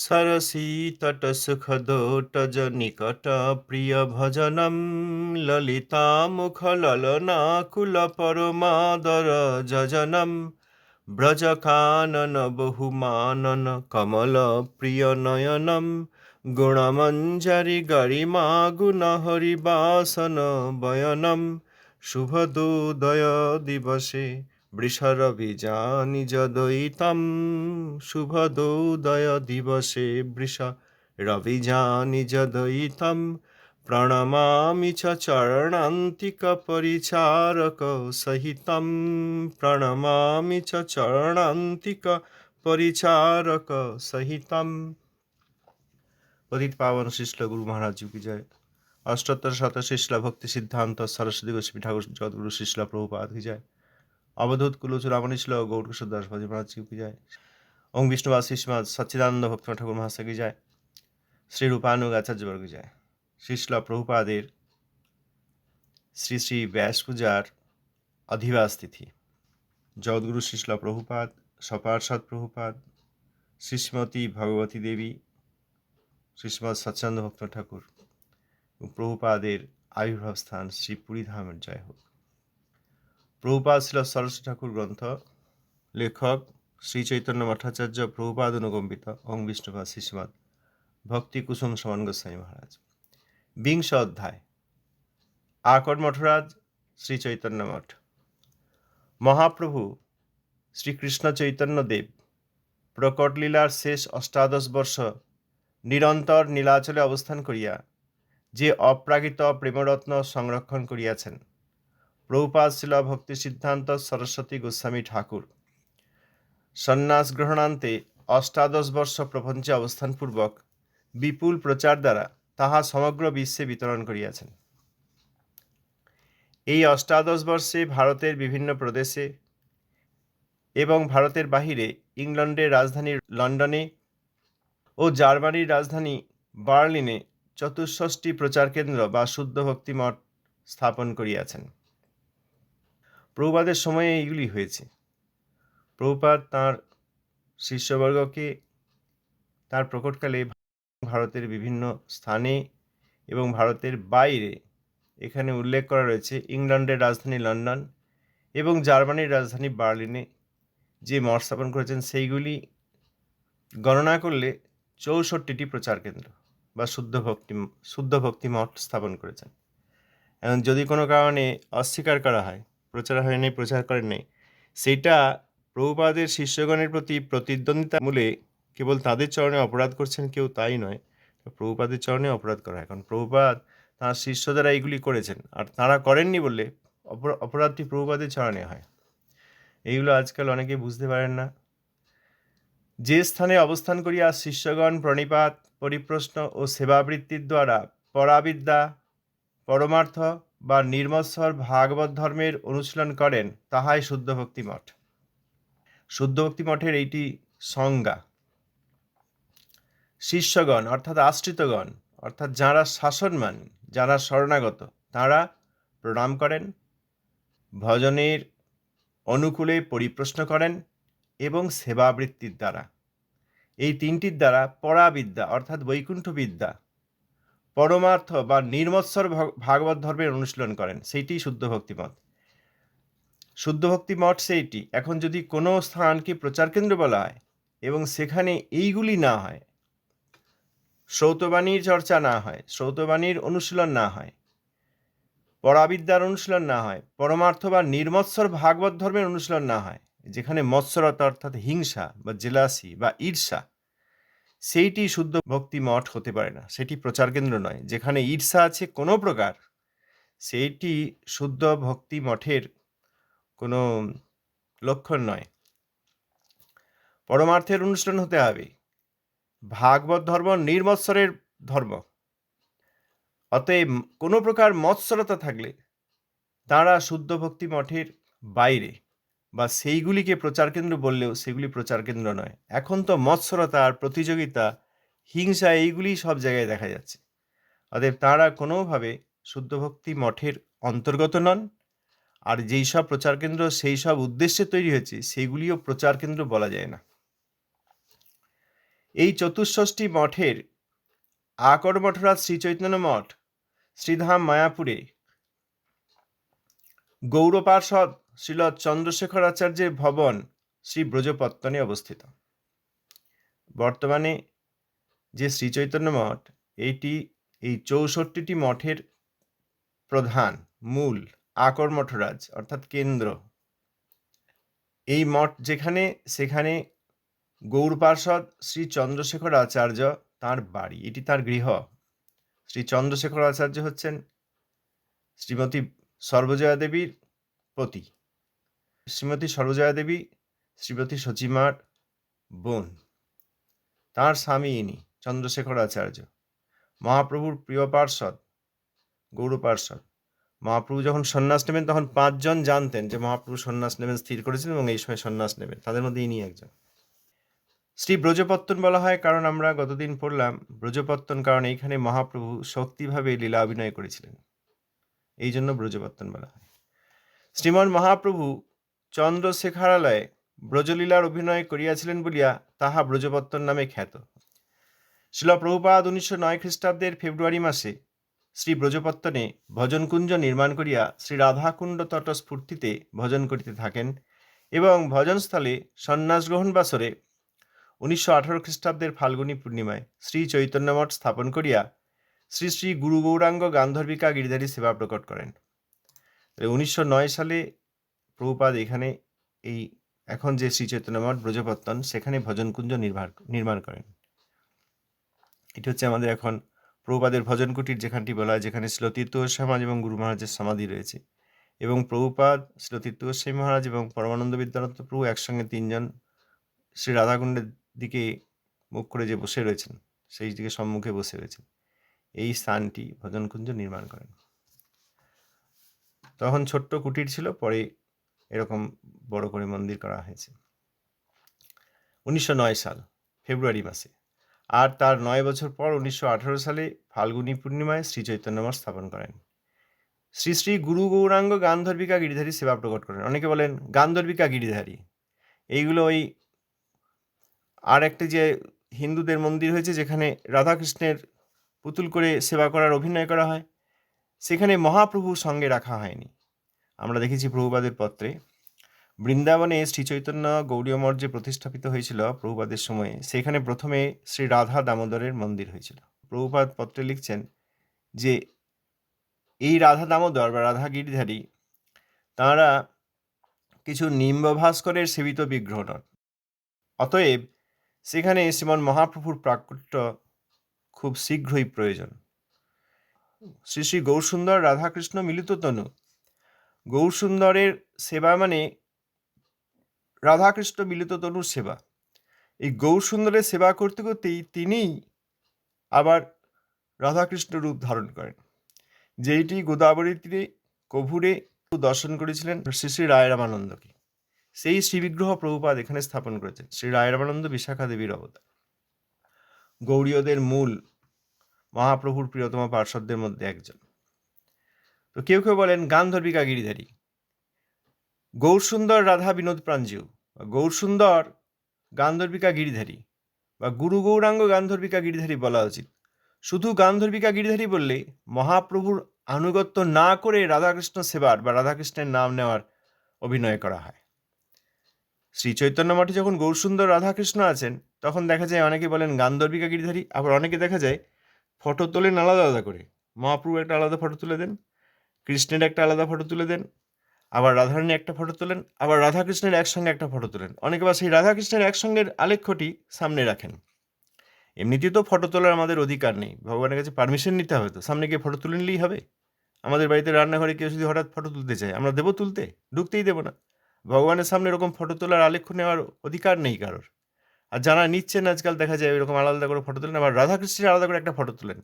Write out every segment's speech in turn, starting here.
सरसीतटसुखदोटजनिकटप्रियभजनं ललितामुखललनाकुलपरमादरजनं व्रजकाननबहुमानन कमलप्रियनयनं বৃষরবিজানি যদৈতম শুভদৌদয় দিবসে বৃষ। রবিজানি যদৈতম প্রণমামি চ চরণান্তিক পরিচারক সহিতম। প্রণমামি চ চরণান্তিক পরিচারক সহিতম। অধিত পাবন শিষ্ল গুরু মহারাজ কি জয়। অষ্টোত্তর শত শিষ্ল ভক্তি সিদ্ধান্ত সরস্বতী গোস্বী ঠাকুর জগৎগুরু শিষ্ল প্রভুপাত কি জয়। अवधूत कुलचूड़ामणि श्लोक गौर किशोर दास भजी महाराज जी की जय ओम विष्णुवासी श्रीमद सच्चिदानंद भक्त ঠাকুর মহাশয় কি যায় শ্রী রূপানুগ আচার্যবর্গ যায় শিশলা প্রভুপাদের শ্রী শ্রী ব্যাস পূজার অধিবাস তিথি জগৎগুরু শিশলা প্রভুপাদ সপার্ষদ প্রভুপাদ শ্রীশ্রীমতী ভগবতী দেবী শ্রীশ্রীমদ সচ্চানন্দ ভক্ত ঠাকুর এবং প্রভুপাদের আবির্ভাব স্থান শ্রী পুরীধামের জয় হোক প্রভুপাদ ছিল সরস্বতী ঠাকুর গ্রন্থ, লেখক শ্রী চৈতন্য মঠাচার্য প্রভুপাদ অনুকম্পিত ওং বিষ্ণুপাদ শিশুমাদ ভক্তি কুসুম সমান গোস্বামী মহারাজ। বিংশ অধ্যায়। আকট মঠরাজ, শ্রী চৈতন্য মঠ। মহাপ্রভু শ্রীকৃষ্ণ চৈতন্য দেব প্রকট লীলার শেষ অষ্টাদশ বর্ষ নিরন্তর নীলাচলে অবস্থান করিয়া যে অপ্রাকৃত প্রেমরত্ন সংরক্ষণ করিয়াছেন প্রভুপাদ শিল ভক্তি সিদ্ধান্ত সরস্বতী গোস্বামী ঠাকুর। সন্ন্যাস গ্রহণান্তে অষ্টাদশ বর্ষ প্রপঞ্চে অবস্থানপূর্বক বিপুল প্রচার দ্বারা তাহা সমগ্র বিশ্বে বিতরণ করিয়াছেন। এই অষ্টাদশ বর্ষে ভারতের বিভিন্ন প্রদেশে এবং ভারতের বাহিরে ইংল্যান্ডের রাজধানী লন্ডনে ও জার্মানির রাজধানী বার্লিনে চতুষ্ষষ্টি প্রচার কেন্দ্র বা শুদ্ধ ভক্তিমঠ স্থাপন করিয়াছেন। প্রভুপাদের সময়ে এইগুলি হয়েছে। প্রভুপাদ তাঁর শিষ্যবর্গকে তার প্রকটকালে ভারতের বিভিন্ন স্থানে এবং ভারতের বাইরে এখানে উল্লেখ করা রয়েছে, ইংল্যান্ডের রাজধানী লন্ডন এবং জার্মানির রাজধানী বার্লিনে যে মঠ স্থাপন করেছেন, সেইগুলি গণনা করলে চৌষট্টিটি প্রচার কেন্দ্র বা শুদ্ধ ভক্তি শুদ্ধ ভক্তি মঠ স্থাপন করেছেন। এখন যদি কোনো কারণে অস্বীকার করা হয় প্রচার হয়নি প্রচার করেন নাই। সেইটা প্রভুপাদের শিষ্যগণের প্রতি প্রতিদ্বন্দ্বিতা মূলে কেবল তাদের চরণে অপরাধ করছেন কেউ তাই নয়। প্রভুপাদের চরণে অপরাধ করা। এখন প্রভুপাদ তাঁর শিষ্য দ্বারা এইগুলি করেছেন। আর তাঁরা করেননি বললে অপরাধটি প্রভুপাদের চরণে হয়। এইগুলো আজকাল অনেকে বুঝতে পারেন না। যে স্থানে অবস্থান করিয়া শিষ্যগণ প্রণিপাত, পরিপ্রশ্ন ও সেবাবৃত্তির দ্বারা পরাবিদ্যা, পরমার্থ বা নির্মৎসর ভাগবত ধর্মের অনুশীলন করেন, তাহাই শুদ্ধ ভক্তি মঠ। শুদ্ধ ভক্তি মঠের এইটি সংজ্ঞা। শিষ্যগণ, অর্থাৎ আশ্রিতগণ, অর্থাৎ যাঁরা শাসনমান, যারা শরণাগত, তাঁরা প্রণাম করেন, ভজনের অনুকূলে পরিপ্রশ্ন করেন এবং সেবাবৃত্তির দ্বারা। এই তিনটির দ্বারা পরাবিদ্যা, অর্থাৎ বৈকুণ্ঠ বিদ্যা পরমার্থ বা নির্মৎসর ভাগবত ধর্মের অনুশীলন করেন। সেইটি শুদ্ধ ভক্তিমত। শুদ্ধ ভক্তি মঠ সেইটি, এখন যদি কোনো স্থানকে প্রচার কেন্দ্র বলা হয় এবং সেখানে এইগুলি না হয়, শ্রৌতবাণীর চর্চা না হয়, শ্রৌতবাণীর অনুশীলন না হয়, পরাবিদ্যার অনুশীলন না হয়, পরমার্থ বা নির্মৎসর ভাগবত ধর্মের অনুশীলন না হয়, যেখানে মৎসরতা অর্থাৎ হিংসা বা জেলাসি বা ঈর্ষা সেইটি শুদ্ধ ভক্তি মঠ হতে পারে না। সেটি প্রচার কেন্দ্র নয়। যেখানে ঈর্ষা আছে কোনো প্রকার, সেইটি শুদ্ধ ভক্তি মঠের কোনো লক্ষণ নয়। পরমার্থের অনুষ্ঠান হতে হবে। ভাগবত ধর্ম নির্মৎসরের ধর্ম। অতএব কোনো প্রকার মৎসরতা থাকলে তারা শুদ্ধ ভক্তি মঠের বাইরে। বা সেইগুলিকে প্রচার কেন্দ্র বললেও সেগুলি প্রচার কেন্দ্র নয়। এখন তো মৎসরতা আর প্রতিযোগিতা, হিংসা এইগুলি সব জায়গায় দেখা যাচ্ছে। অতএব তাঁরা কোনোভাবে শুদ্ধভক্তি মঠের অন্তর্গত নন। আর যেই সব প্রচার কেন্দ্র সেই সব উদ্দেশ্যে তৈরি হয়েছে সেইগুলিও প্রচার কেন্দ্র বলা যায় না। এই চতুষ্ষষ্ঠী মঠের আকর মঠরাজ শ্রী চৈতন্য মঠ, শ্রীধাম মায়াপুরে গৌরপার্ষদ শ্রীল চন্দ্রশেখর আচার্যের ভবন শ্রী ব্রজপত্তনে অবস্থিত। বর্তমানে যে শ্রী চৈতন্য মঠ এইটি এই চৌষট্টিটি মঠের প্রধান, মূল আকর মঠরাজ অর্থাৎ কেন্দ্র। এই মঠ যেখানে, সেখানে গৌর পার্ষদ শ্রী চন্দ্রশেখর আচার্য তার বাড়ি, এটি তার গৃহ। শ্রী চন্দ্রশেখর আচার্য হচ্ছেন শ্রীমতী সর্বজয়া দেবীর পতি। শ্রীমতী সরোজয়া দেবী, শ্রীমতী সচিমার বোন। তাঁর স্বামী ইনি চন্দ্রশেখর আচার্য মহাপ্রভুর প্রিয় পার্ষদ গৌর পার্ষদ মহাপ্রভু যখন সন্ন্যাস নেবেন, তখন পাঁচজন জানতেন যে মহাপ্রভু সন্ন্যাস নেবেন, স্থির করেছেন এবং এই সময় সন্ন্যাস নেবেন। তাদের মধ্যে ইনি একজন। শ্রী ব্রজপত্তন বলা হয়, কারণ আমরা গতদিন পড়লাম, ব্রজপত্তন কারণ এইখানে মহাপ্রভু শক্তিভাবে লীলা অভিনয় করেছিলেন। এই জন্য ব্রজপত্তন বলা হয়। শ্রীমন মহাপ্রভু চন্দ্রশেখরালয়ে ব্রজলীলার অভিনয় করিয়াছিলেন বলিয়া তাহা ব্রজপত্তন নামে খ্যাত। শিল প্রভুপাদ উনিশশো নয় খ্রিস্টাব্দের ফেব্রুয়ারি মাসে শ্রী ব্রজপত্তনে ভজনকুঞ্জ নির্মাণ করিয়া শ্রী রাধাকুণ্ড তটস্ফূর্তিতে ভজন করিতে থাকেন এবং ভজনস্থলে সন্ন্যাস গ্রহণ বাসরে উনিশশো আঠারো খ্রিস্টাব্দের ফাল্গুনী পূর্ণিমায় শ্রী চৈতন্যমঠ স্থাপন করিয়া শ্রী শ্রী গুরু গৌরাঙ্গ গান্ধর্বিকা গিরিধারী সেবা প্রকট করেন। উনিশশো নয় সালে প্রভুপাদ এখানে এই এখন যে শ্রী চৈতন্যমঠ, ব্রজপত্তন, সেখানে ভজনকুঞ্জ নির্মাণ নির্মাণ করেন। এটি হচ্ছে আমাদের এখন প্রভুপাদের ভজন কুটির যেখানটি বলা হয়, যেখানে শ্রীতীর্থ সমাজ এবং গুরু মহারাজের সমাধি রয়েছে। এবং প্রভুপাদ শ্রীতীর্থ গোস্বামী মহারাজ এবং পরমানন্দ বিদ্যানন্দ প্রভু একসঙ্গে তিনজন শ্রী রাধাকুণ্ডের দিকে মুখ করে যে বসে রয়েছেন, সেই দিকে সম্মুখে বসে রয়েছেন, এই স্থানটি ভজনকুঞ্জ নির্মাণ করেন। তখন ছোট্ট কুটির ছিল, পরে এরকম বড় করে মন্দির করা হয়েছে। উনিশশো নয় সাল, ফেব্রুয়ারি মাসে। আর তার নয় বছর পর উনিশশো আঠারো সালে ফাল্গুনী পূর্ণিমায় শ্রী চৈতন্য চৈতন্যমঠ স্থাপন করেন। শ্রী শ্রী গুরু গৌরাঙ্গ গান্ধর্বিকা গিরিধারী সেবা প্রকট করেন। অনেকে বলেন, গান্ধর্বিকা গিরিধারী। এইগুলো ওই আর একটি যে হিন্দুদের মন্দির হয়েছে, যেখানে রাধাকৃষ্ণের পুতুল করে সেবা করার অভিনয় করা হয়, সেখানে মহাপ্রভু সঙ্গে রাখা হয়নি। আমরা দেখেছি প্রভুপাদের পত্রে, বৃন্দাবনে শ্রী চৈতন্য গৌরীয় মর্যে প্রতিস্থাপিত হয়েছিল প্রভুপাদের সময়ে, সেখানে প্রথমে শ্রী রাধা দামোদরের মন্দির হয়েছিল। প্রভুপাদ পত্রে লিখছেন যে, এই রাধা দামোদর বা রাধা গিরিধারী, তাঁরা কিছু নিম্বভাস্করের সেবিত বিগ্রহ নন। অতএব, সেখানে শ্রীমন মহাপ্রভুর প্রাকট্য খুব শীঘ্রই প্রয়োজন। শ্রী শ্রী গৌরসুন্দর রাধাকৃষ্ণ মিলিত তনু গৌরসুন্দরের সেবা মানে রাধাকৃষ্ণ মিলিত তনুর সেবা। এই গৌরসুন্দরের সেবা করতে করতেই তিনিই আবার রাধাকৃষ্ণ রূপ ধারণ করেন। যেইটি গোদাবরী তীরে কভুরে দর্শন করেছিলেন শ্রী শ্রী রায় রামানন্দকে সেই শ্রীবিগ্রহ প্রভুপাদ এখানে স্থাপন করেছেন, শ্রী রায় রামানন্দ বিশাখা দেবীর অবতার। গৌরীয়দের মূল মহাপ্রভুর প্রিয়তম পার্শ্বদের মধ্যে একজন। তো কেউ কেউ বলেন গান্ধর্বিকা গিরিধারী গৌরসুন্দর রাধা বিনোদ প্রাঞ্জু বা গৌরসুন্দর গান্ধর্বিকা গিরিধারী বা গুরু গৌরাঙ্গ গান্ধর্বিকা গিরিধারী বলা উচিত। শুধু গান্ধর্বিকা গিরিধারী বললে মহাপ্রভুর আনুগত্য না করে রাধাকৃষ্ণ সেবার বা রাধাকৃষ্ণের নাম নেওয়ার অভিনয় করা হয়। শ্রী চৈতন্য মঠে যখন গৌরসুন্দর রাধাকৃষ্ণ আছেন, তখন দেখা যায় অনেকে বলেন গান্ধর্বিকা গিরিধারী আবার অনেকে দেখা যায় ফটো তোলেন আলাদা আলাদা করে। মহাপ্রভু একটা আলাদা ফটো তুলে দেন। কৃষ্ণের একটা আলাদা ফটো তুলে দেন, আবার রাধারানী একটা ফটো তোলেন, আবার রাধাকৃষ্ণের একসঙ্গে একটা ফটো তোলেন। অনেকে বা সেই রাধাকৃষ্ণের একসঙ্গের আলেখ্যটি সামনে রাখেন। এমনিতেই তো ফটো তোলার আমাদের অধিকার নেই। ভগবানের কাছে পারমিশন নিতে হবে তো, সামনে গিয়ে ফটো তুলে নিলেই হবে। আমাদের বাড়িতে রান্নাঘরে কেউ যদি হঠাৎ ফটো তুলতে চায়, আমরা দেবো তুলতে, ঢুকতেই দেবো না। ভগবানের সামনে এরকম ফটো তোলার আলেখ্য নেওয়ার অধিকার নেই কারোর। আর যারা নিচ্ছেন আজকাল দেখা যায় এরকম আলাদা করে ফটো তোলেন, আবার রাধাকৃষ্ণের আলাদা করে একটা ফটো তোলেন।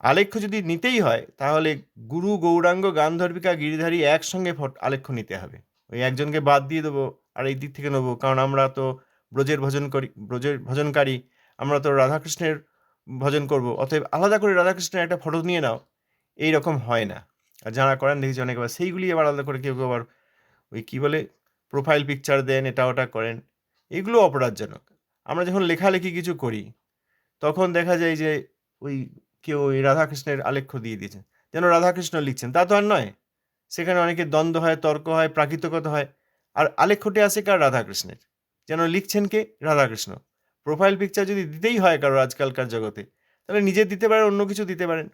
আলেখ্য যদি নিতেই হয়, তাহলে গুরু গৌরাঙ্গ গান্ধর্বিকা গিরিধারী একসঙ্গে আলেখ্য নিতে হবে। ওই একজনকে বাদ দিয়ে দেবো আর এই দিক থেকে নেব, কারণ আমরা তো ব্রজের ভজন করি, ব্রজের ভজনকারী, আমরা তো রাধাকৃষ্ণের ভজন করব। অতএব আলাদা করে রাধাকৃষ্ণের একটা ফটো নিয়ে নাও, এই রকম হয় না। আর যারা করেন দেখেছি অনেক আবার সেইগুলি আবার আলাদা করে কেউ কেউ আবার ওই কী বলে প্রোফাইল পিকচার দেন, এটা ওটা করেন, এগুলো অপরাধজনক। আমরা যখন লেখালেখি কিছু করি, তখন দেখা যায় যে ওই কেউ ওই রাধাকৃষ্ণের আলেখ্য দিয়ে দিয়েছেন। যেন রাধাকৃষ্ণ লিখছেন। তা তো আর নয়। সেখানে অনেকে দ্বন্দ্ব হয়, তর্ক হয়, প্রাকৃতকতা হয়। আর আলেখ্যটি আছে কার? রাধাকৃষ্ণের। যেন লিখছেন কে? রাধাকৃষ্ণ। প্রোফাইল পিকচার যদি দিতেই হয় কারও আজকালকার জগতে, তাহলে নিজে দিতে পারেন, অন্য কিছু দিতে পারেন।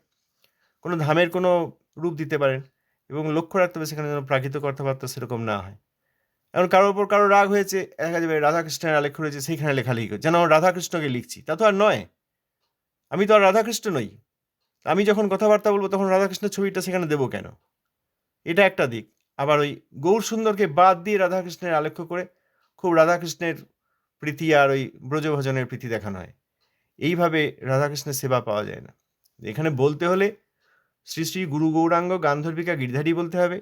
কোনো ধামের কোনো রূপ দিতে পারেন এবং লক্ষ্য রাখতে হবে সেখানে যেন প্রাকৃত কথাবার্তা সেরকম না হয়। এখন কারোর ওপর কারও রাগ হয়েছে, দেখা যাবে রাধাকৃষ্ণের আলেখ্য রয়েছে, সেইখানে লেখালেখি যেন রাধাকৃষ্ণকে লিখছি। তা তো আর নয়। আমি তো আর রাধাকৃষ্ণ নই। আমি যখন কথাবার্তা বলব তখন রাধাকৃষ্ণের ছবিটা সেখানে দেবো কেন? এটা একটা দিক। আবার ওই গৌর সুন্দরকে বাদ দিয়ে রাধাকৃষ্ণের আলেখ্য করে খুব রাধাকৃষ্ণের প্রীতি আর ওই ব্রজভজনের প্রীতি দেখানো হয়। এইভাবে রাধাকৃষ্ণের সেবা পাওয়া যায় না। এখানে বলতে হলে শ্রী শ্রী গুরু গৌরাঙ্গ গান্ধর্বিকা গিরিধারী বলতে হবে,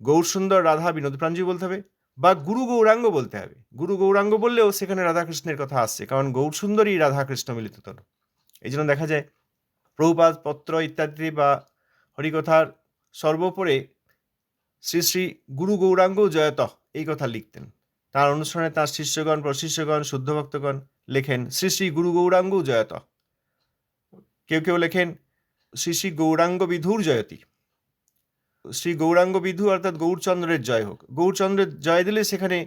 গৌর সুন্দর রাধা বিনোদ প্রাঞ্জু বলতে হবে বা গুরু গৌরাঙ্গ বলতে হবে। গুরু গৌরাঙ্গ বললেও সেখানে রাধাকৃষ্ণের কথা আসছে, কারণ গৌর সুন্দরই রাধাকৃষ্ণ মিলিততর এই জন্য দেখা যায় প্রভুপাত পত্র ইত্যাদি বা হরিকথার সর্বোপরে শ্রী শ্রী গুরু গৌরাঙ্গ জয়ত এই কথা লিখতেন। তার অনুসরণে তার শিষ্যগণ, প্রশিষ্যগণ, শুদ্ধ ভক্তগণ লেখেন শ্রী শ্রী গুরু গৌরাঙ্গ জয়ত। কেউ কেউ লেখেন শ্রী শ্রী গৌরাঙ্গ বিধুর জয়তী। শ্রী গৌরাঙ্গ বিধু অর্থাৎ গৌরচন্দ্রের জয় হোক। গৌরচন্দ্রের জয় দিলে সেখানে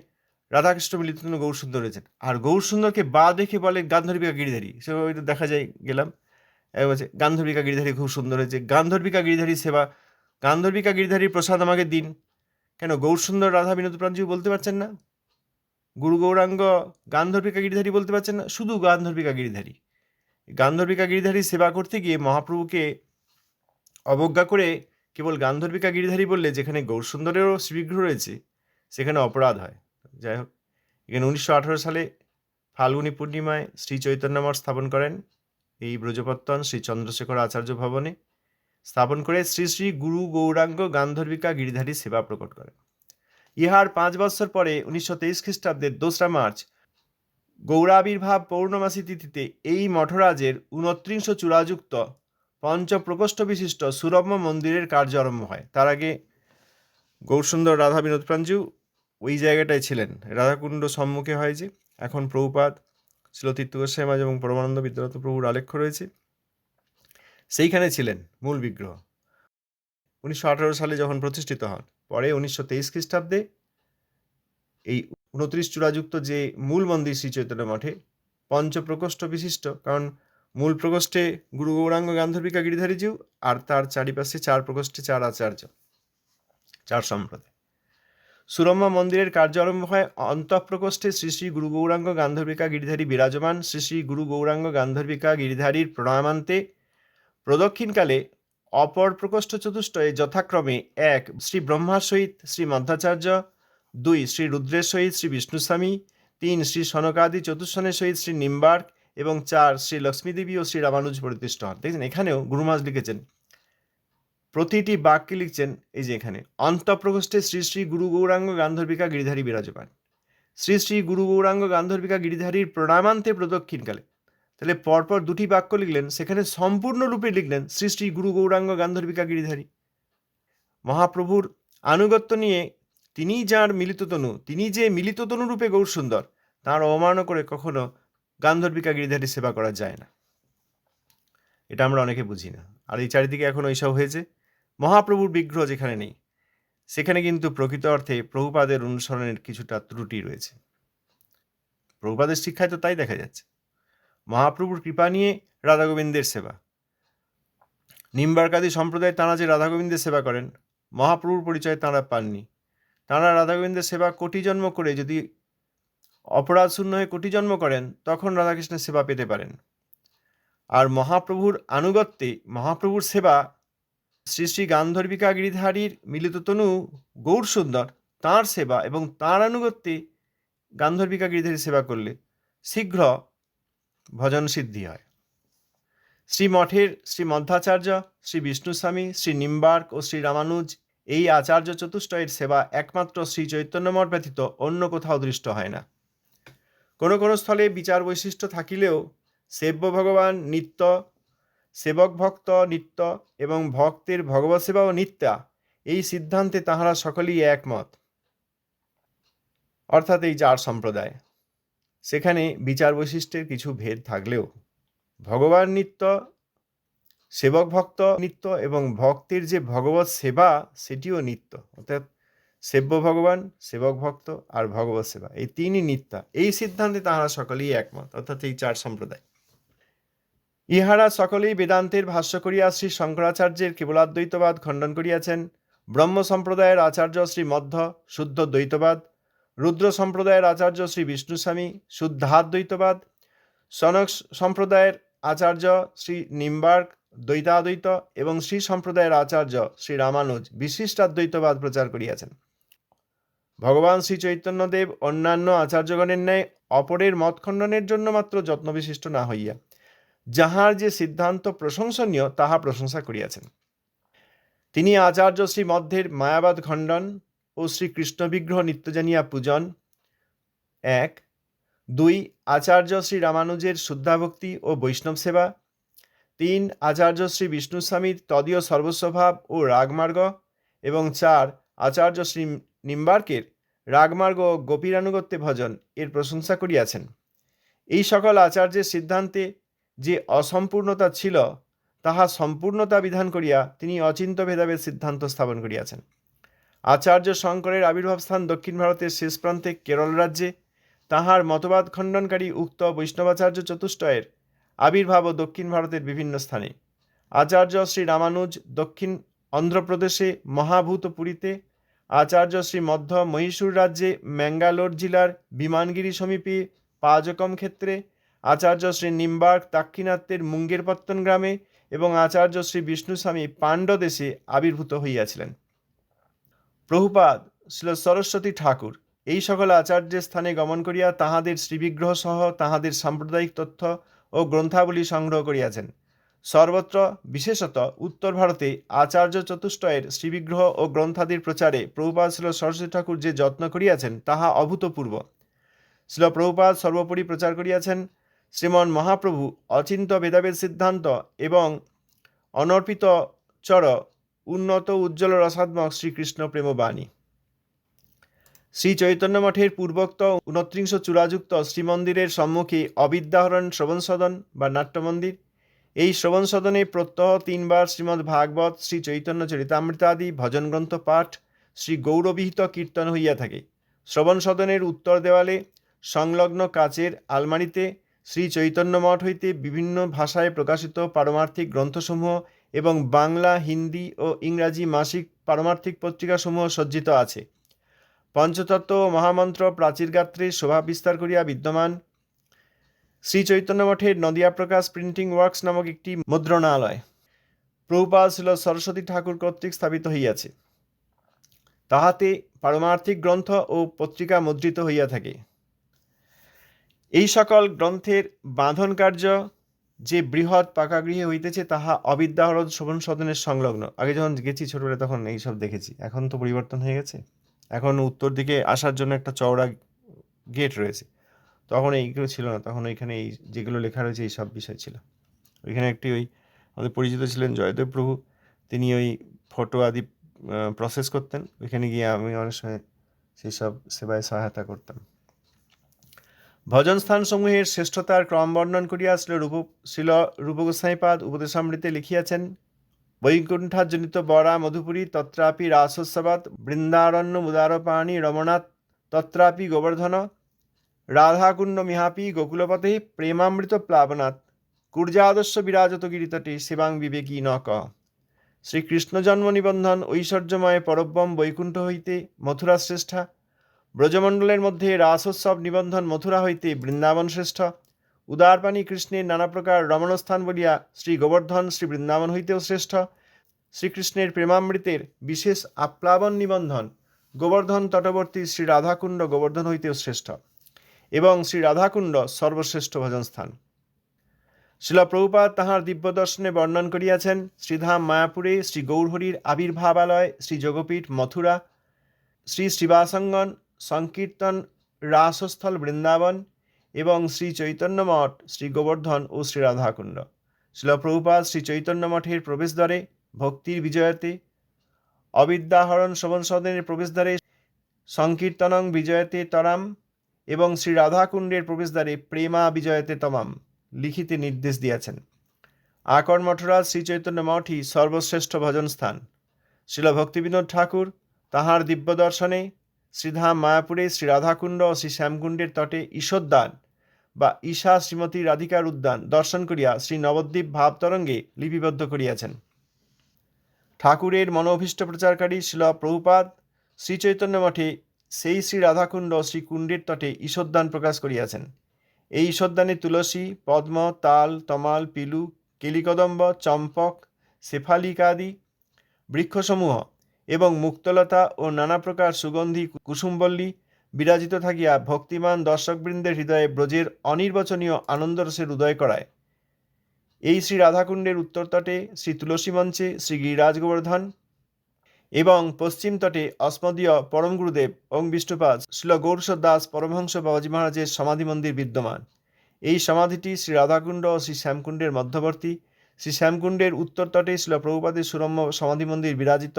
রাধাকৃষ্ণ মিলিত গৌর সুন্দর রয়েছেন আর গৌর সুন্দরকে বাদ রেখে বলে গান্ধর্বিকা গিরিধারী। সেভাবে দেখা যায়, গেলাম। বলছে গান্ধর্বিকা গিরিধারী খুব সুন্দর হয়েছে। গান্ধর্বিকা গিরিধারী সেবা, গান্ধর্বিকা গিরিধারীর প্রসাদ আমাকে দিন। কেন গৌর সুন্দর রাধা বিনোদ প্রাঞ্জু বলতে পারছেন না? গুরু গৌরাঙ্গ গান্ধর্বিকা গিরিধারী বলতে পারছেন না? শুধু গান্ধর্বিকা গিরিধারী। গান্ধর্বিকা গিরিধারী সেবা করতে গিয়ে মহাপ্রভুকে অবজ্ঞা করে কেবল গান্ধর্বিকা গিরিধারী বললে যেখানে গৌরসুন্দরেরও শ্রীবিগ্রহ রয়েছে, সেখানে অপরাধ হয়। যাই হোক এখানে উনিশশো আঠারো সালে ফাল্গুনী পূর্ণিমায় শ্রী চৈতন্য মঠ স্থাপন করেন। এই ব্রজপত্তন শ্রী চন্দ্রশেখর আচার্য ভবনে স্থাপন করে শ্রী শ্রী গুরু গৌরাঙ্গ গান্ধর্বিকা গিরিধারী সেবা প্রকট করেন। ইহার পাঁচ বছর পরে উনিশশো তেইশ খ্রিস্টাব্দের দোসরা মার্চ গৌরাবির্ভাব পৌর্ণমাসী তিথিতে এই মঠরাজের উনত্রিংশ চূড়াযুক্ত পঞ্চপ্রকোষ্ঠ বিশিষ্ট সুরম্য মন্দিরের কার্য আরম্ভ হয়। তার আগে গৌরসুন্দর রাধা বিনোদ প্রাঞ্জু ওই জায়গাটায় ছিলেন। রাধাকুণ্ড সম্মুখে হয় যে, এখন প্রভুপাদ শিলতীর্থ গোস্বামী এবং পরমানন্দ বিদ্যারত প্রভুর আলেখ্য রয়েছে। সেইখানে ছিলেন মূল বিগ্রহ। উনিশশো আঠারো সালে যখন প্রতিষ্ঠিত হন, পরে উনিশশো তেইশ খ্রিস্টাব্দে এই উনত্রিশ চূড়াযুক্ত যে মূল মন্দির শ্রী চৈতন্য মঠে পঞ্চপ্রকোষ্ঠ বিশিষ্ট, কারণ মূল প্রকোষ্ঠে গুরু গৌরাঙ্গ গান্ধর্বিকা গিরিধারীজিউ আর তার চারিপাশে চার প্রকোষ্ঠে চার আচার্য, চার সম্প্রদায়। সুরম্মা মন্দিরের কার্য আরম্ভ হয় অন্তঃপ্রকোষ্ঠে শ্রী শ্রী গুরু গৌরাঙ্গ গান্ধর্বিকা গিরিধারী বিরাজমান। শ্রী শ্রী গুরু গৌরাঙ্গ গান্ধর্বিকা গিরিধারীর প্রণামান্তে প্রদক্ষিণকালে অপর প্রকোষ্ঠ চতুষ্টয়ে যথাক্রমে এক শ্রী ব্রহ্মার সহিত শ্রী মধ্যাচার্য দুই শ্রী রুদ্রের সহিত শ্রী বিষ্ণুস্বামী, তিন শ্রী সনকাদি চতুর্শনের সহিত শ্রী নিম্বার্ক এবং চার শ্রী লক্ষ্মীদেবী ও শ্রী রামানুজ প্রতিষ্ঠ হন। দেখছেন, এখানেও গুরুমাজ লিখেছেন প্রতিটি বাক্যে লিখছেন এই যে এখানে অন্তঃপ্রকোষ্ঠে শ্রী শ্রী গুরু গৌরাঙ্গ গান্ধর্বিকা গিরিধারী বিরাজমান। শ্রী শ্রী গুরু গৌরাঙ্গ গান্ধর্বিকা গিরিধারীর প্রণামান্তে প্রদক্ষিণকালে, তাহলে পরপর দুটি বাক্য লিখলেন, সেখানে সম্পূর্ণরূপে লিখলেন শ্রী শ্রী গুরু গৌরাঙ্গ গান্ধর্বিকা গিরিধারী। মহাপ্রভুর আনুগত্য নিয়ে তিনি যার মিলিত তনু যে মিলিত তনু রূপে গৌর সুন্দর তাঁর অবমাননা করে কখনো গান্ধর্বিকা গিরিধারী সেবা করা যায় না। এটা আমরা অনেকে বুঝি না। আর এই চারিদিকে এখন ওইসব হয়েছে। মহাপ্রভুর বিগ্রহ যেখানে নেই, সেখানে কিন্তু প্রকৃত অর্থে প্রভুপাদের অনুসরণের কিছুটা ত্রুটি রয়েছে। প্রভুপাদের শিক্ষায় তো তাই দেখা যাচ্ছে। মহাপ্রভুর কৃপা নিয়ে রাধা গোবিন্দের সেবা। নিম্বারকাদি সম্প্রদায় তাঁরা যে রাধা গোবিন্দের সেবা করেন, মহাপ্রভুর পরিচয় তাঁরা পাননি। তাঁরা রাধা গোবিন্দের সেবা কোটি জন্ম করে যদি অপরাধ শূন্য হয়ে কোটি জন্ম করেন, তখন রাধাকৃষ্ণের সেবা পেতে পারেন। আর মহাপ্রভুর আনুগত্যে মহাপ্রভুর সেবা শ্রী শ্রী গান্ধর্বিকা গিরিধারীর মিলিত তনু গৌর সুন্দর তাঁর সেবা এবং তাঁর আনুগত্যে গান্ধর্বিকা গিরিধারী সেবা করলে শীঘ্র ভজন সিদ্ধি হয়। শ্রী মঠের শ্রী মধ্যাচার্য শ্রী বিষ্ণুস্বামী, শ্রী নিম্বার্ক ও শ্রী রামানুজ এই আচার্য চতুষ্টয়ের সেবা একমাত্র শ্রী চৈতন্যমঠ ব্যতীত অন্য কোথাও দৃষ্ট হয় না। কোনো কোনো স্থলে বিচার বৈশিষ্ট্য থাকিলেও সেব্য ভগবান নিত্য সেবক ভক্ত নিত্য এবং ভক্তের ভগবত সেবাও নিত্যা। এই সিদ্ধান্তে তাহারা সকলেই একমত। অর্থাৎ এই চার সম্প্রদায়। সেখানে বিচার বৈশিষ্ট্যের কিছু ভেদ থাকলেও ভগবান নিত্য, সেবক ভক্ত নিত্য এবং ভক্তের যে ভগবত সেবা, সেটিও নিত্য। অর্থাৎ সেব্য ভগবান, সেবক ভক্ত আর ভগবত সেবা, এই তিনই নিত্যা। এই সিদ্ধান্তে তাহারা সকলেই একমত। অর্থাৎ এই চার সম্প্রদায়। ইহারা সকলেই বেদান্তের ভাষ্য করিয়া শ্রী শঙ্করাচার্যের কেবলাদ্বৈতবাদ খণ্ডন করিয়াছেন। ব্রহ্ম সম্প্রদায়ের আচার্য শ্রী মধ্য, শুদ্ধ দ্বৈতবাদ। রুদ্র সম্প্রদায়ের আচার্য শ্রী বিষ্ণুস্বামী, শুদ্ধাদ্বৈতবাদ। সনক সম্প্রদায়ের আচার্য শ্রী নিম্বার্ক, দ্বৈতাদ্বৈত এবং শ্রী সম্প্রদায়ের আচার্য শ্রী রামানুজ বিশিষ্টাদ্বৈতবাদ প্রচার করিয়াছেন। ভগবান শ্রী চৈতন্যদেব অন্যান্য আচার্যগণের ন্যায় অপরের মত খণ্ডনের জন্য মাত্র যত্নবিশিষ্ট না হইয়া যাহার যে সিদ্ধান্ত প্রশংসনীয়, তাহা প্রশংসা করিয়াছেন। তিনি আচার্য শ্রী মধ্যের মায়াবাদ খণ্ডন ও শ্রীকৃষ্ণ বিগ্রহ নিত্য জানিয়া পূজন। এক, দুই, আচার্য শ্রী রামানুজের শুদ্ধাভক্তি ও বৈষ্ণব সেবা। তিন, আচার্য শ্রী বিষ্ণুস্বামীর তদীয় সর্বস্বভাব ও রাগমার্গ। এবং চার, আচার্য শ্রী নিম্বার্কের রাগমার্গ ও গোপীরানুগত্যে ভজন এর প্রশংসা করিয়াছেন। এই সকল আচার্যের সিদ্ধান্তে যে অসম্পূর্ণতা ছিল, তাহা সম্পূর্ণতা বিধান করিয়া তিনি অচিন্ত ভেদাভেদ সিদ্ধান্ত স্থাপন করিয়াছেন। আচার্য শঙ্করের আবির্ভাব স্থান দক্ষিণ ভারতের শেষ প্রান্তে কেরল রাজ্যে, তাহার মতবাদ খণ্ডনকারী উক্ত বৈষ্ণবাচার্য চতুষ্টয়ের আবির্ভাব ও দক্ষিণ ভারতের বিভিন্ন স্থানে। আচার্য শ্রী রামানুজ দক্ষিণ অন্ধ্রপ্রদেশে মহাভূতপুরীতে, আচার্য শ্রী মধ্য মহীশূর রাজ্যে ম্যাঙ্গালোর জেলার বিমানগিরি সমীপে পাজকম ক্ষেত্রে আচার্য শ্রী নিম্বার্ক দাক্ষিণাত্যের মুঙ্গেরপত্তন গ্রামে এবং আচার্য শ্রী বিষ্ণুস্বামী পাণ্ডদেশে আবির্ভূত হইয়াছিলেন। প্রভুপাদ ছিল সরস্বতী ঠাকুর এই সকল আচার্যের স্থানে গমন করিয়া তাহাদের শ্রীবিগ্রহ সহ তাহাদের সাম্প্রদায়িক তথ্য ও গ্রন্থাবলী সংগ্রহ করিয়াছেন। সর্বত্র, বিশেষত উত্তর ভারতে আচার্য চতুষ্টয়ের শ্রীবিগ্রহ ও গ্রন্থাদির প্রচারে প্রভুপাদ ছিল সরস্বতী ঠাকুর যে যত্ন করিয়াছেন, তাহা অভূতপূর্ব। শিল প্রভুপাদ সর্বোপরি প্রচার করিয়াছেন শ্রীমন মহাপ্রভু অচিন্ত বেদাবেদ সিদ্ধান্ত এবং অনর্পিত চর উন্নত উজ্জ্বল রসাত্মক শ্রীকৃষ্ণ প্রেমবাণী। শ্রী চৈতন্য মঠের পূর্বোক্ত উনত্রিংশ চূড়াযুক্ত শ্রীমন্দিরের সম্মুখে অবিদ্যাহরণ শ্রবণ সদন বা নাট্যমন্দির। এই শ্রবণ সদনে প্রত্যহ তিনবার শ্রীমদ্ ভাগবত, শ্রী চৈতন্য চরিতামৃতাদি, ভজন গ্রন্থ পাঠ, শ্রী গৌরবিহিত কীর্তন হইয়া থাকে। শ্রবণ সদনের উত্তর দেওয়ালে সংলগ্ন কাচের আলমারিতে শ্রী চৈতন্য মঠ হইতে বিভিন্ন ভাষায় প্রকাশিত পারমার্থিক গ্রন্থসমূহ এবং বাংলা, হিন্দি ও ইংরাজি মাসিক পারমার্থিক পত্রিকাসমূহ সজ্জিত আছে। পঞ্চতত্ত্ব ও মহামন্ত্র প্রাচীর গাত্রে শোভা বিস্তার করিয়া বিদ্যমান শ্রী চৈতন্য মঠের নদিয়া প্রকাশ প্রিন্টিং ওয়ার্কস নামক একটি মুদ্রণালয়। প্রভুপাল ছিল সরস্বতী ঠাকুর কর্তৃক স্থাপিত হইয়াছে। তাহাতে পারমার্থিক গ্রন্থ ও পত্রিকা মুদ্রিত হইয়া থাকে। এই সকল গ্রন্থের বাঁধন কার্য যে বৃহৎ পাকাগৃহে হইতেছে, তাহা অবিদ্যাহরণ শোভন সদনের সংলগ্ন। আগে যখন গেছি ছোটবেলায় তখন এইসব দেখেছি। এখন তো পরিবর্তন হয়ে গেছে। এখন উত্তর দিকে আসার জন্য একটা চওড়া গেট রয়েছে। তখন এইগুলো ছিল না। তখন ওইখানে এই যেগুলো লেখা রয়েছে, এই সব বিষয় ছিল। ওইখানে একটি ওই আমাদের পরিচিত ছিলেন জয়দেব প্রভু। তিনি ওই ফটো আদি প্রসেস করতেন। ওইখানে গিয়ে আমি অনেক সময় সেই সব সেবায় সহায়তা করতাম। ভজন স্থানসমূহের শ্রেষ্ঠতার ক্রম বর্ণন করিয়া শিল রূপ শিল রূপগোস্বাইপাদ উপদেশামৃতে লিখিয়াছেন বৈকুণ্ঠাজনিত বরা, মধুপুরী, তত্রাপি রাসোৎসবাত বৃন্দারণ্য, মুদারপাণি, রমনাথ, তত্রাপি গোবর্ধন, রাধাকুণ্ড মিহাপি, গোকুলপথে প্রেমামৃত প্লাবনাথ, কুর্যাদস্য বিরাজত গিরিতটে সেবাং বিবেকী ন ক শ্রীকৃষ্ণ জন্ম নিবন্ধন ঐশ্বর্যময় পরব্যম বৈকুণ্ঠ হইতে মথুরা শ্রেষ্ঠা ব্রজমণ্ডলের মধ্যে রাসোৎসব নিবন্ধন মথুরা হইতে বৃন্দাবন শ্রেষ্ঠ। উদারপানি কৃষ্ণের নানা প্রকার রমণস্থান বলিয়া শ্রী গোবর্ধন শ্রী বৃন্দাবন হইতেও শ্রেষ্ঠ। শ্রীকৃষ্ণের প্রেমামৃতের বিশেষ আপ্লাবন নিবন্ধন গোবর্ধন তটবর্তী শ্রী রাধাকুণ্ড গোবর্ধন হইতেও শ্রেষ্ঠ এবং শ্রী রাধাকুণ্ড সর্বশ্রেষ্ঠ ভজন স্থান শিলা প্রভুপাত তাহার দিব্য দর্শনে বর্ণন করিয়াছেন, শ্রীধাম মায়াপুরে শ্রী গৌরহরির আবির্ভাবালয়, শ্রী যোগপীঠ মথুরা, শ্রী শ্রীবাসঙ্গন সংকীর্তন রাসস্থল বৃন্দাবন এবং শ্রী চৈতন্য মঠ শ্রী গোবর্ধন ও শ্রী রাধাকুণ্ড। শিলপ্রভুপাদ শ্রী চৈতন্য মঠের প্রবেশদ্বারে ভক্তির বিজয়তে, অবিদ্যাহরণ শ্রবণ সদনের প্রবেশদ্বারে সংকীর্তনং বিজয়তে তরাম এবং শ্রী রাধাকুণ্ডের প্রবেশদ্বারে প্রেমা বিজয়তে তমাম লিখিতে নির্দেশ দিয়াছেন। আকর মঠরাজ শ্রী চৈতন্য মঠই সর্বশ্রেষ্ঠ ভজন স্থান শিল ভক্তিবিনোদ ঠাকুর তাহার দিব্য দর্শনে শ্রীধাম মায়াপুরে শ্রী রাধাকুণ্ড ও শ্রী শ্যামকুণ্ডের তটে ঈশোদ্যান বা ঈশা শ্রীমতী রাধিকার উদ্যান দর্শন করিয়া শ্রী নবদ্বীপ ভাবতরঙ্গে লিপিবদ্ধ করিয়াছেন। ঠাকুরের মনোভীষ্ট প্রচারকারী শিল প্রভুপাদ শ্রী চৈতন্য মঠে সেই শ্রী রাধাকুণ্ড ও শ্রীকুণ্ডের তটে ঈশোদ্যান প্রকাশ করিয়াছেন। এই ঈশ্বরদানে তুলসী, পদ্ম, তাল, তমাল, পিলু, কেলিকদম্ব, চম্পক সেফালিকাদি বৃক্ষসমূহ এবং মুক্তলতা ও নানা প্রকার সুগন্ধি, কুসুমবল্লী বিরাজিত থাকিয়া ভক্তিমান দর্শকবৃন্দের হৃদয়ে ব্রজের অনির্বচনীয় আনন্দরসের উদয় করায়। এই শ্রী রাধাকুণ্ডের উত্তর তটে শ্রী তুলসী মঞ্চে শ্রী গিরিরাজ গোবর্ধন এবং পশ্চিম তটে অস্মদীয় পরম গুরুদেব ওং বিষ্ণুপাদ শিল গৌরশ দাস পরমহংস বাবাজি মহারাজের সমাধি মন্দির বিদ্যমান। এই সমাধিটি শ্রী রাধাকুণ্ড ও শ্রী শ্যামকুণ্ডের মধ্যবর্তী। শ্রী শ্যামকুণ্ডের উত্তর তটে শিল প্রভুপাদের সুরম্য সমাধি মন্দির বিরাজিত।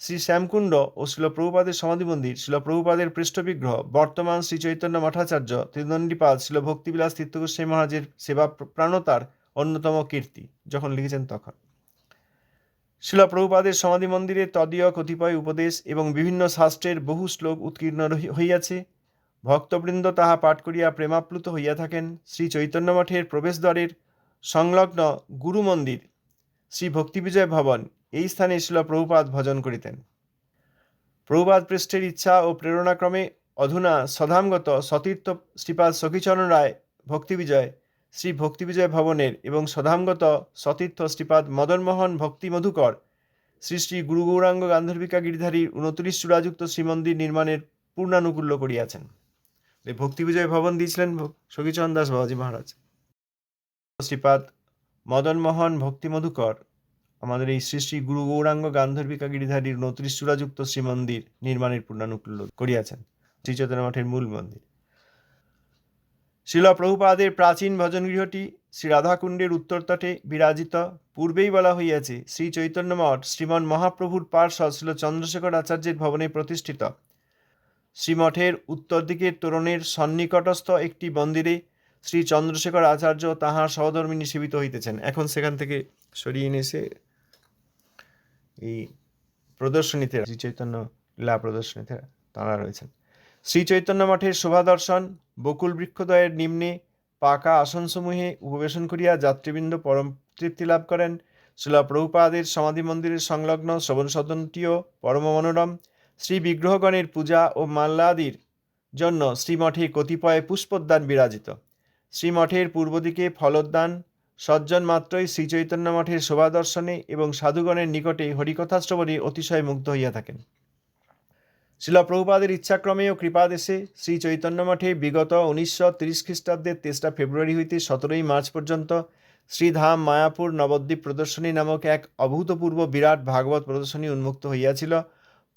শ্রী শ্যামকুণ্ড ও শিল প্রভুপাদের সমাধি মন্দির শিল প্রভুপাদের পৃষ্ঠবিগ্রহ, বর্তমান শ্রী চৈতন্য মঠাচার্য ত্রিদণ্ডীপাদ শিল ভক্তিবিলাস তীর্থগোস্বামী মহারাজের সেবা প্রাণতার অন্যতম কীর্তি, যখন লিখেছেন তখন। শিল প্রভুপাদের সমাধি মন্দিরে তদীয় কতিপয় উপদেশ এবং বিভিন্ন শাস্ত্রের বহু শ্লোক উৎকীর্ণ হইয়াছে। ভক্তবৃন্দ তাহা পাঠ করিয়া প্রেমাপ্লুত হইয়া থাকেন। শ্রী চৈতন্য মঠের প্রবেশদ্বারের সংলগ্ন গুরু মন্দির শ্রী ভক্তিবিজয় ভবন এই স্থানে শিল প্রভুপাদ ভজন করিতেন। প্রভুপাদ পৃষ্ঠের ইচ্ছা ও প্রেরণাক্রমে অধুনা সধামগত সতীর্থ শ্রীপাদ সখীচরণ রায় ভক্তিবিজয়, শ্রী ভক্তিবিজয় ভবনের এবং সধামগত সতীর্থ শ্রীপাদ মদনমোহন ভক্তি মধুকর শ্রী শ্রী গুরু গৌরাঙ্গ গান্ধর্বিকা গিরিধারীর উনত্রিশ চূড়াযুক্ত শ্রীমন্দির নির্মাণের পূর্ণানুকূল্য করিয়াছেন। ভক্তিবিজয় ভবন দিয়েছিলেন সখীচরণ দাস বাবাজি মহারাজ। শ্রীপাদ মদনমোহন ভক্তি মধুকর আমাদের এই শ্রী শ্রী গুরু গৌরাঙ্গ গান্ধর্বিকা গিরিধারীর উনত্রিশ চূড়াযুক্ত শ্রীমন্দির নির্মাণের পূর্ণানুকূল্য করিয়াছেন শ্রী চৈতন্য মঠের মূল মন্দির। শিল প্রভুপাদের প্রাচীন ভজনগৃহটি শ্রী রাধাকুণ্ডের উত্তর তটে বিরাজিত। পূর্বেই বলা হইয়াছে শ্রী চৈতন্য মঠ শ্রীমন মহাপ্রভুর পার্শ্বদ শিল চন্দ্রশেখর আচার্যের ভবনে প্রতিষ্ঠিত। শ্রীমঠের উত্তর দিকের তোরণের সন্নিকটস্থ একটি মন্দিরে শ্রী চন্দ্রশেখর আচার্য তাহার সহধর্মিনী সেবিত হইতেছেন। এখন সেখান থেকে সরিয়ে এনে এসে এই প্রদর্শনীতে শ্রী চৈতন্য লীলা প্রদর্শনীতে তাঁরা রয়েছেন। শ্রী চৈতন্য মঠের শোভা দর্শন, বকুল বৃক্ষদয়ের নিম্নে পাকা আসনসমূহে উপবেশন করিয়া যাত্রীবৃন্দ পরম তৃপ্তি লাভ করেন। শিলা প্রভুপাদের সমাধি মন্দিরের সংলগ্ন শ্রবণ সদনটিও পরম মনোরম শ্রী বিগ্রহগণের পূজা ও মাল্লাদির জন্য শ্রীমঠে কতিপয় পুষ্পোদ্যান বিরাজিত। শ্রীমঠের পূর্ব দিকে ফলোদ্যান সজ্জন মাত্রই শ্রী চৈতন্য মঠের শোভা দর্শনে এবং সাধুগণের নিকটে হরিকথা শ্রবণে অতিশয় মুগ্ধ হইয়া থাকেন। শিলা প্রভুপাদের ইচ্ছাক্রমে ও কৃপাদেশে শ্রী চৈতন্য মঠে বিগত উনিশশো তিরিশ খ্রিস্টাব্দের তেসরা ফেব্রুয়ারি হইতে সতেরোই মার্চ পর্যন্ত শ্রীধাম মায়াপুর নবদ্বীপ প্রদর্শনী নামক এক অভূতপূর্ব বিরাট ভাগবত প্রদর্শনী উন্মুক্ত হইয়াছিল।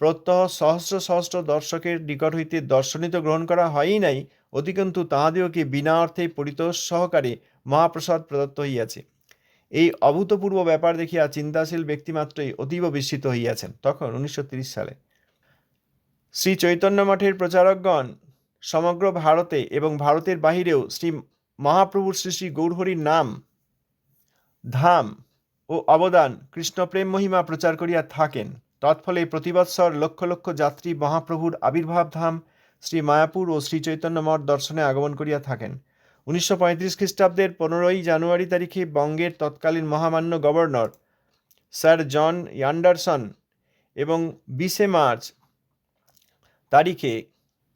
প্রত্যহ সহস্র সহস্র দর্শকের নিকট হইতে দর্শনী তো গ্রহণ করা হয়ই নাই, অধিকন্তু তাহাদিওকে বিনা অর্থে পরিতোষ সহকারে মহাপ্রসাদ প্রদত্ত হইয়াছে। এই অভূতপূর্ব ব্যাপার দেখিয়া চিন্তাশীল ব্যক্তিমাত্রই অতীব বিস্মিত হইয়াছেন। তখন উনিশশো সালে শ্রী চৈতন্য মঠের প্রচারকগণ সমগ্র ভারতে এবং ভারতের বাহিরেও শ্রী মহাপ্রভুর শ্রী শ্রী গৌরহরির নাম, ধাম ও অবদান কৃষ্ণপ্রেম মহিমা প্রচার করিয়া থাকেন। তৎফলে প্রতিবৎসর লক্ষ লক্ষ যাত্রী মহাপ্রভুর আবির্ভাব ধাম শ্রী মায়াপুর ও শ্রী চৈতন্য মঠ দর্শনে আগমন করিয়া থাকেন। উনিশশো পঁয়ত্রিশ খ্রিস্টাব্দের পনেরোই জানুয়ারি তারিখে বঙ্গের তৎকালীন মহামান্য গভর্নর স্যার জন ইয়ান্ডারসন এবং বিশে মার্চ তারিখে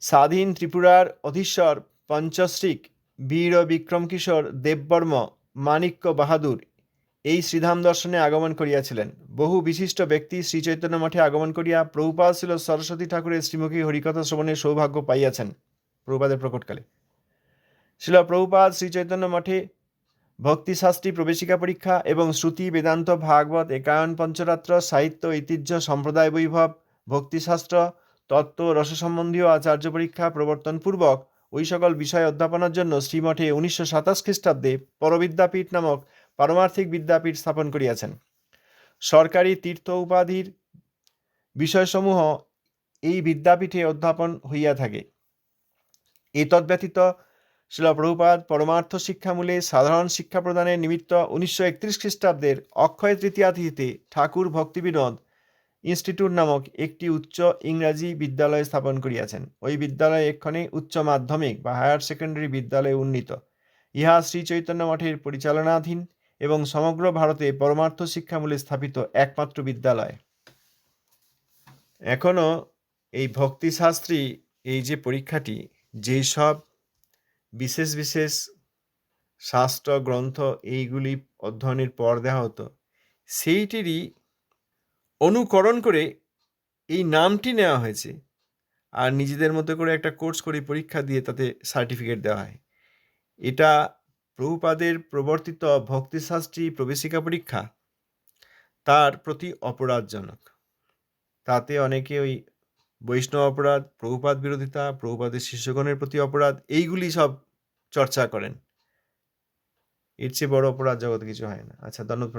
স্বাধীন ত্রিপুরার অধীশ্বর পঞ্চশ্রিক বীর বিক্রম কিশোর দেববর্ম মাণিক্য বাহাদুর এই শ্রীধাম দর্শনে আগমন করিয়াছিলেন। বহু বিশিষ্ট ব্যক্তি শ্রী চৈতন্য মঠে আগমন করিয়া প্রভুপাদ ছিল সরস্বতী ঠাকুরের শ্রীমুখী হরিকথা শ্রবণের সৌভাগ্য পাইয়াছেন। প্রভুপাদের প্রকটকালে শিল প্রভুপাদ শ্রী চৈতন্য মঠে ভক্তিশাস্ত্রী প্রবেশিকা পরীক্ষা এবং শ্রুতি বেদান্ত ভাগবত একায়ন পঞ্চরাত্র, সাহিত্য, ঐতিহ্য, সম্প্রদায় বৈভব ভক্তিশাস্ত্র তত্ত্ব রস সম্বন্ধীয় আচার্য পরীক্ষা প্রবর্তনপূর্বক ওই সকল বিষয় অধ্যাপনার জন্য শ্রীমঠে উনিশশো সাতাশ খ্রিস্টাব্দে পরবিদ্যাপীঠ নামক পারমার্থিক বিদ্যাপীঠ স্থাপন করিয়াছেন। সরকারি তীর্থ উপাধির বিষয়সমূহ এই বিদ্যাপীঠে অধ্যাপন হইয়া থাকে। এতদ ব্যতীত শিলা প্রভুপাদ পরমার্থ শিক্ষামূলে সাধারণ শিক্ষা প্রদানের নিমিত্ত উনিশশো একত্রিশ খ্রিস্টাব্দের অক্ষয় তৃতীয়া তিথিতে ঠাকুর ভক্তিবিনোদ ইনস্টিটিউট নামক একটি উচ্চ ইংরাজি বিদ্যালয় স্থাপন করিয়াছেন। ওই বিদ্যালয় এক্ষণে উচ্চ মাধ্যমিক বা হায়ার সেকেন্ডারি বিদ্যালয়ে উন্নীত। ইহা শ্রী চৈতন্য মঠের পরিচালনাধীন এবং সমগ্র ভারতে পরমার্থ শিক্ষামূলে স্থাপিত একমাত্র বিদ্যালয়। এখনও এই ভক্তিশাস্ত্রী এই যে পরীক্ষাটি, যেই সব বিশেষ বিশেষ শাস্ত্র, গ্রন্থ এইগুলি অধ্যয়নের পর দেওয়া হতো। সেইটিরই অনুকরণ করে এই নামটি নেওয়া হয়েছে। আর নিজেদের মতো করে একটা কোর্স করে পরীক্ষা দিয়ে তাতে সার্টিফিকেট দেওয়া হয়। এটা প্রভুপাদের প্রবর্তিত ভক্তিশাস্ত্রী প্রবেশিকা পরীক্ষা। তার প্রতি অপরাধজনক। তাতে অনেকে ওই বৈষ্ণব অপরাধ প্রভুপাত বিরোধিতা, প্রভুপাদের শিষ্যগণের প্রতি অপরাধ, এইগুলি সব চর্চা করেন। এর চেয়ে বড় অপরাধ জগতে কিছু হয় না। আচ্ছা ধন্যবাদ।